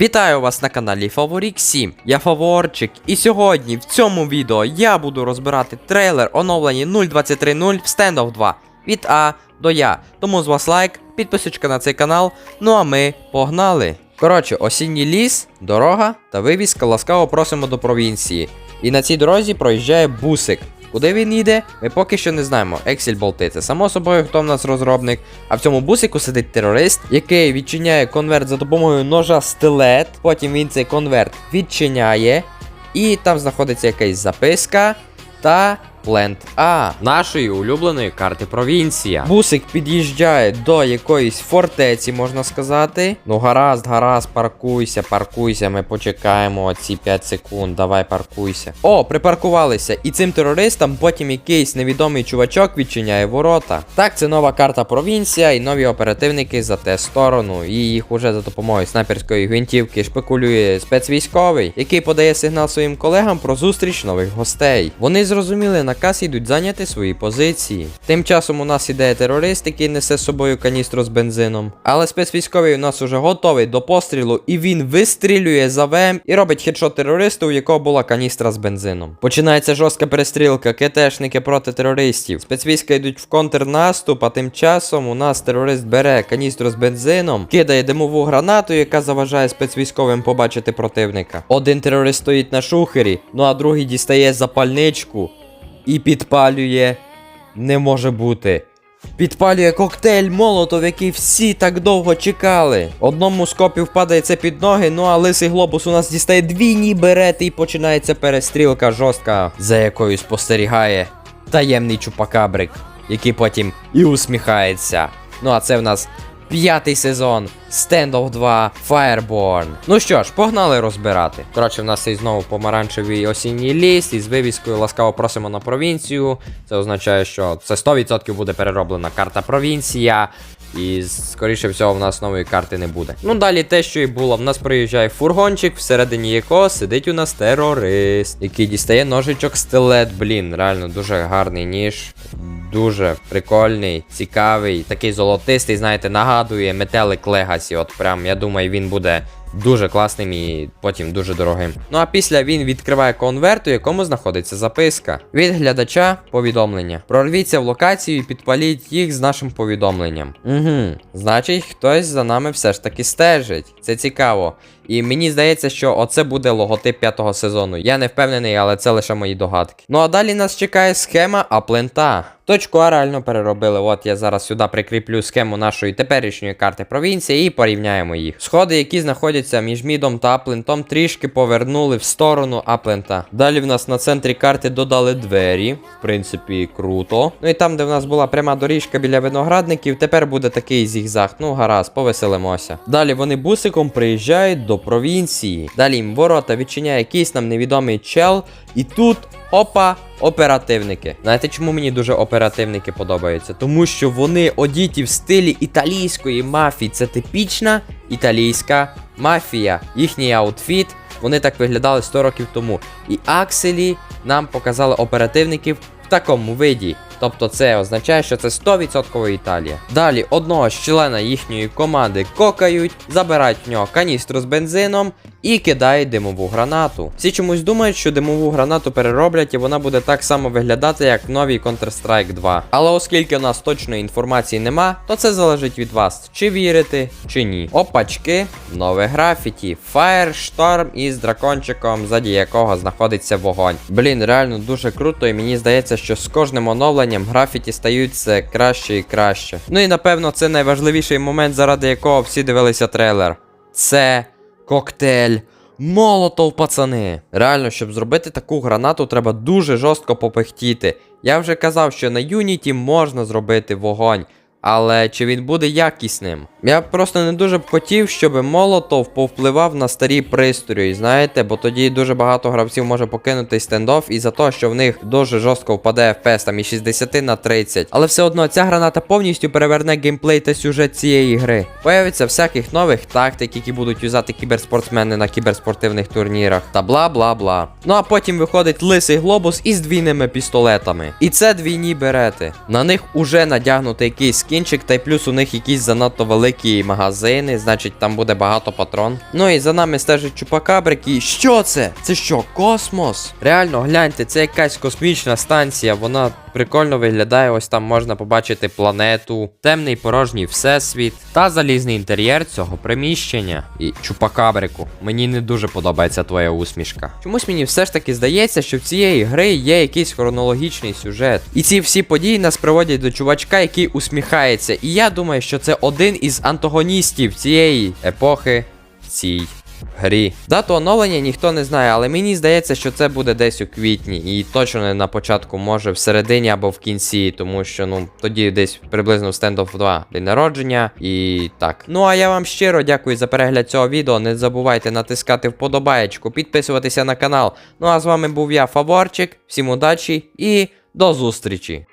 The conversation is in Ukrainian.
Вітаю вас на каналі Фаворік 7. Я Фаворчик, і сьогодні в цьому відео я буду розбирати трейлер оновлені 0.23.0 в Standoff 2 від А до Я. Тому з вас лайк, підписочка на цей канал. Ну а ми погнали. Коротше, осінній ліс, дорога та вивізка ласкаво просимо до провінції. І на цій дорозі проїжджає бусик. Куди він їде, ми поки що не знаємо. Ексель болти. Це само собою, хто в нас розробник. А в цьому бусику сидить терорист, який відчиняє конверт за допомогою ножа стилет. Потім він цей конверт відчиняє. І там знаходиться якась записка та плент А. Нашої улюбленої карти провінція. Бусик під'їжджає до якоїсь фортеці, можна сказати. Ну, гаразд, гаразд, паркуйся, паркуйся. Ми почекаємо ці 5 секунд. Давай паркуйся. О, припаркувалися. І цим терористам потім якийсь невідомий чувачок відчиняє ворота. Так, це нова карта провінція і нові оперативники за те сторону. І їх уже за допомогою снайперської гвинтівки шпикулює спецвійськовий, який подає сигнал своїм колегам про зустріч нових гостей. Вони зрозуміли наказ і йдуть зайняти свої позиції. Тим часом у нас іде терорист, який несе з собою каністру з бензином. Але спецвійськовий у нас уже готовий до пострілу, і він вистрілює за ВМ і робить хедшот терористу, у якого була каністра з бензином. Починається жорстка перестрілка, КТшники проти терористів. Спецвійська йдуть в контрнаступ, а тим часом у нас терорист бере каністру з бензином, кидає димову гранату, яка заважає спецвійськовим побачити противника. Один терорист стоїть на шухері, ну а другий дістає запальничку і підпалює. Не може бути. Підпалює коктейль Молотов, який всі так довго чекали. Одному з копів падає це під ноги, ну а лисий глобус у нас дістає двійні берети і починається перестрілка жорстка, за якою спостерігає таємний чупакабрик, який потім і усміхається. Ну а це в нас п'ятий сезон Standoff 2 Fireborn. Ну що ж, погнали розбирати. Коротше, в нас є знову помаранчевий осінній ліс із вивіскою ласкаво просимо на провінцію. Це означає, що це 100% буде перероблена карта провінція. І скоріше всього в нас нової карти не буде. Ну далі те, що і було, в нас приїжджає фургончик, всередині якого сидить у нас терорист, який дістає ножичок стилет. Блін, реально дуже гарний ніж. Дуже прикольний, цікавий, такий золотистий, знаєте, нагадує метелик Легасі. От прям, я думаю, він буде дуже класним і потім дуже дорогим. Ну а після він відкриває конверт, у якому знаходиться записка. Від глядача повідомлення. Прорвіться в локацію і підпаліть їх з нашим повідомленням. Угу. Значить, хтось за нами все ж таки стежить. Це цікаво. І мені здається, що оце буде логотип п'ятого сезону. Я не впевнений, але це лише мої догадки. Ну а далі нас чекає схема аплента. Точку А реально переробили. От я зараз сюди прикріплю схему нашої теперішньої карти провінції і порівняємо їх. Сходи, які знаходяться між мідом та аплентом, трішки повернули в сторону аплента. Далі в нас на центрі карти додали двері. В принципі, круто. Ну і там, де в нас була пряма доріжка біля виноградників, тепер буде такий зігзаг. Ну гаразд, повеселимося. Далі вони бусиком приїжджають до провінції. Далі їм ворота відчиняє якийсь нам невідомий чел. І тут. Опа, оперативники. Знаєте, чому мені дуже оперативники подобаються? Тому що вони одіті в стилі італійської мафії. Це типічна італійська мафія. Їхній аутфіт, вони так виглядали 100 років тому. І акселі нам показали оперативників в такому виді. Тобто це означає, що це 100% Італія. Далі одного з члена їхньої команди кокають, забирають в нього каністру з бензином і кидають димову гранату. Всі чомусь думають, що димову гранату перероблять і вона буде так само виглядати, як в новій Counter-Strike 2. Але оскільки у нас точної інформації нема, то це залежить від вас, чи вірити, чи ні. Опачки, нове графіті, Firestorm із дракончиком, ззаді якого знаходиться вогонь. Блін, реально дуже круто, і мені здається, що з кожним оновленням графіті стають все краще і краще. Ну і напевно, це найважливіший момент, заради якого всі дивилися трейлер. Це коктейль. Молотов, пацани. Реально, щоб зробити таку гранату, треба дуже жорстко попихтіти. Я вже казав, що на Юніті можна зробити вогонь. Але чи він буде якісним? Я просто не дуже б хотів, щоб Молотов повпливав на старі пристрої, знаєте, бо тоді дуже багато гравців може покинути стендоф із-за того, що в них дуже жорстко впаде FPS там і 60 на 30. Але все одно ця граната повністю переверне геймплей та сюжет цієї гри. Появиться всяких нових тактик, які будуть юзати кіберспортсмени на кіберспортивних турнірах, та бла бла бла. Ну а потім виходить лисий глобус із двійними пістолетами. І це двійні берети. На них уже надягнути якийсь скінчик, та й плюс у них якісь занадто великі магазини, значить там буде багато патрон. Ну і за нами стежить чупакабрик і що це? Це що, космос? Реально, гляньте, це якась космічна станція, вона прикольно виглядає. Ось там можна побачити планету, темний порожній всесвіт та залізний інтер'єр цього приміщення. І чупакабрику, мені не дуже подобається твоя усмішка. Чомусь мені все ж таки здається, що в цієї гри є якийсь хронологічний сюжет. І ці всі події нас приводять до чувачка, який усміхається. І я думаю, що це один із антагоністів цієї епохи в цій грі. Дату оновлення ніхто не знає, але мені здається, що це буде десь у квітні, і точно не на початку, може в середині або в кінці, тому що ну тоді десь приблизно в Standoff 2 день народження і так. Ну а я вам щиро дякую за перегляд цього відео. Не забувайте натискати вподобаєчку, підписуватися на канал. Ну а з вами був я, Фаворчик. Всім удачі і до зустрічі!